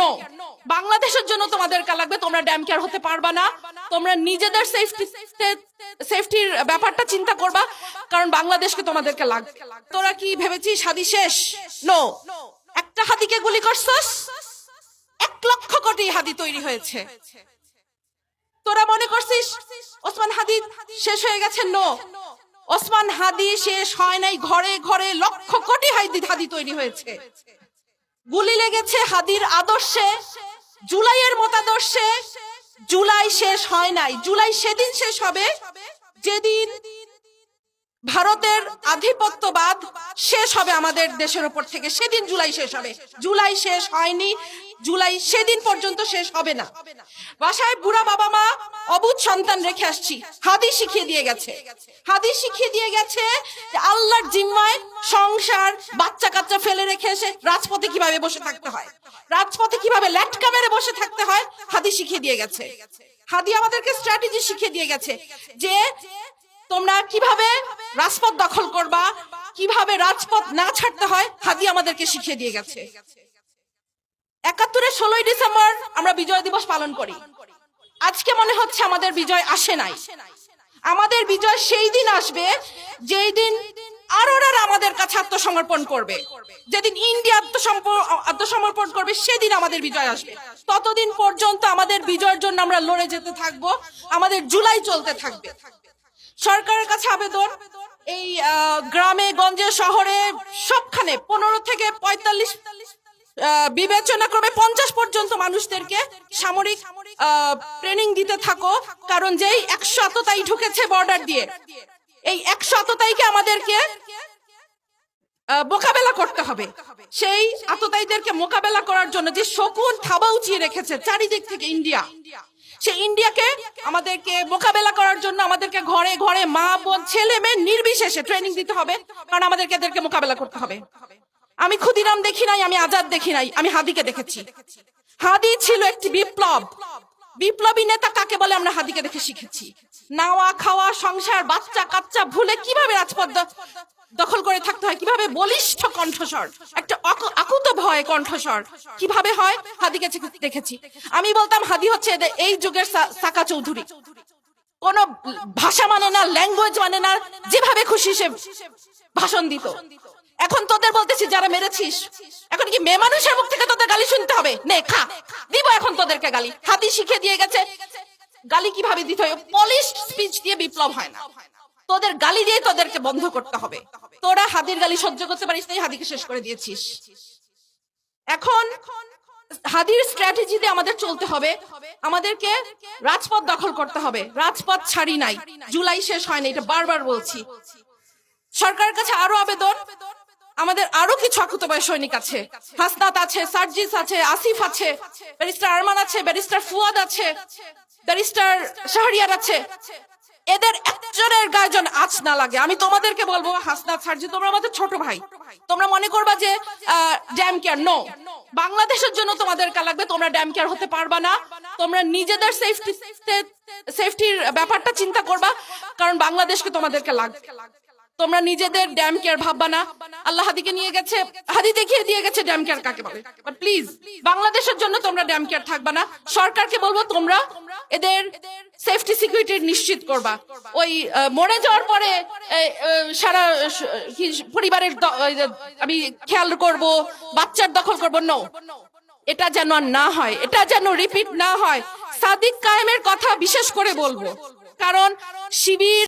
No বাংলাদেশের জন্য তোমাদেরকে লাগবে, তোমরা ড্যাম কেয়ার হতে পারবা না। তোমরা নিজেদের সেফটি সেফটির ব্যাপারটা চিন্তা করবা, কারণ বাংলাদেশকে তোমাদেরকে লাগবে। তোরা কি ভেবেছিস হাদি শেষ? নো একটা হাদিকে গুলি করছস? এক লক্ষ কোটি হাদি তৈরি হয়েছে। তোরা মনে করছিস ওসমান হাদি শেষ হয়ে গেছে? নো ওসমান হাদি শেষ হয় নাই, ঘরে ঘরে লক্ষ কোটি হাদি হাদি তৈরি হয়েছে। গুলি লেগেছে হাদির আদর্শে, জুলাইয়ের মতাদর্শে। জুলাই শেষ হয় নাই। জুলাই সেদিন শেষ হবে, যেদিন ভারতের আধিপত্যবাদ শেষ হবে আমাদের দেশের উপর থেকে। সেদিন জুলাই শেষ হবে। জুলাই শেষ হয়নি। জুলাই সেদিন পর্যন্ত শেষ হবে না। বাসায় বুড়া বাবা মা অবুধ সন্তান রেখে আসছি। হাদি শিখিয়ে দিয়ে গেছে। হাদি শিখিয়ে দিয়ে গেছে যে আল্লাহর জিম্মায় সংসার বাচ্চা কাচ্চা ফেলে রেখে এসে রাজপথে কীভাবে বসে থাকতে হয়? রাজপথে কীভাবে ল্যাটকা মেরে বসে থাকতে হয়? হাদি শিখিয়ে দিয়ে গেছে। হাদি আমাদেরকে স্ট্র্যাটেজি শিখিয়ে দিয়ে গেছে যে তোমরা কীভাবে রাজপথ দখল করবা, কীভাবে রাজপথ না ছাড়তে হয়, হাদি আমাদেরকে শিখিয়ে দিয়ে গেছে। একাত্তরের ষোলোই ডিসেম্বর আমরা বিজয় দিবস পালন করি। আজকে মনে হচ্ছে আমাদের বিজয় আসে নাই। আমাদের বিজয় সেই দিন আসবে যেই দিন আরোরার আমাদের কাছে আত্মসমর্পণ করবে। যেদিন ইন্ডিয়া আত্মসমর্পণ করবে, সেদিন আমাদের বিজয় আসবে। ততদিন পর্যন্ত আমাদের বিজয়ের জন্য আমরা লড়ে যেতে থাকব, আমাদের জুলাই চলতে থাকবে। সরকারের কাছে আবেদন, এই গ্রামে, গঞ্জে, শহরে সবখানে পনেরো থেকে পঁয়তাল্লিশ বিবেচনা ক্রমে পঞ্চাশ পর্যন্ত মানুষদেরকে সামরিক ট্রেনিং দিতে থাকো, কারণ যেই একশো আততাই ঢুকেছে বর্ডার দিয়ে, এই একশো আততাইকে আমাদেরকে মোকাবেলা করতে হবে। সেই আততায়ীদেরকে মোকাবেলা করার জন্য যে শকুন থাবা উঁচিয়ে রেখেছে চারিদিক থেকে ইন্ডিয়া, সেই ইন্ডিয়াকে আমাদেরকে মোকাবেলা করার জন্য আমাদেরকে ঘরে ঘরে মা, বোন, ছেলে, মেয়ে নির্বিশেষে ট্রেনিং দিতে হবে, কারণ আমাদেরকে এদেরকে মোকাবেলা করতে হবে। আমি ক্ষুদিরাম দেখি নাই, আমি আজাদ দেখি নাই, আমি হাদিকে দেখেছি। হাদি ছিল একটি বিপ্লব। বিপ্লবী নেতা কাকে বলে আমরা হাদিকে দেখে শিখেছি? নাওয়া, খাওয়া, সংসার, বাচ্চা, কাচ্চা ভুলে কীভাবে রাজপথ দখল করে থাকতে হয়? কীভাবে বলিষ্ঠ কণ্ঠস্বর, একটা আকুত ভয় কণ্ঠস্বর, কীভাবে হয়? হাদিকে দেখেছি। আমি বলতাম, হাদি হচ্ছে এই যুগের সাকা চৌধুরী। কোন ভাষা মানে না, ল্যাঙ্গুয়েজ মানে না, যেভাবে খুশি সে ভাষণ দিত। এখন তোদের বলতেছি যারা মেরেছিস, এখন কি মেয়ে মানুষের মুখ থেকে তোদের গালি শুনতে হবে? নে, খা। দিব এখন তোদেরকে গালি। হাতি শিখে দিয়ে গেছে। গালি কীভাবে দিতে হয়? পলিশ স্পিচ দিয়ে বিপ্লব হয় না। তোদের গালি দিয়ে তোদেরকে বন্ধ করতে হবে। তোরা হাদির গালি সহ্য করতে পারিস তাই হাদিকে শেষ করে দিয়েছিস। এখন হাদির স্ট্র্যাটেজিতে আমাদের চলতে হবে। আমাদেরকে রাজপথ দখল করতে হবে। রাজপথ ছাড়ি নাই। জুলাই শেষ হয়নি এটা বারবার বলছি। সরকারের কাছে আরও আবেদন। আমাদের আরও কিছু আকুতবায় সৈনিক আছে। হাসনাত আছে, সার্জিস আছে, আসিফ আছে, ব্যারিস্টার আরমান আছে, ব্যারিস্টার ফুয়াদ আছে, ব্যারিস্টার শাহরিয়ার আছে। এদের একজনের গায়ে আজ না লাগে। আমি তোমাদেরকে বলব, হাসনাত সার্জি তোমরা আমাদের ছোট ভাই। তোমরা মনে করবা যে ড্যাম কেয়ার, নো। বাংলাদেশের জন্য তোমাদের তোমাদেরকে লাগবে, তোমরা ড্যাম কেয়ার হতে পারবা না। তোমরা নিজেদের সেফটি সেফটির ব্যাপারটা চিন্তা করবা, কারণ বাংলাদেশকে তোমাদেরকে লাগবে। তোমরা নিজেদের ড্যাম কেয়ার ভাববা না। আল্লাহ হাদিকে নিয়ে গেছে। হাদি দেখিয়ে দিয়ে গেছে ড্যাম কেয়ার কাকে বলে। বাট প্লিজ বাংলাদেশের জন্য তোমরা ড্যাম কেয়ার থাকবা না। সরকারকে বলব তোমরা এদের সেফটি সিকিউরিটি নিশ্চিত করবা। ওই মরে যাওয়ার পরে সারা পরিবারের আমি খেয়াল করব, বাচ্চার দখল করব। নো এটা যেন না হয়, এটা যেন রিপিট না হয়। সাদিক কায়েমের কথা বিশেষ করে বলব। কারণ শিবির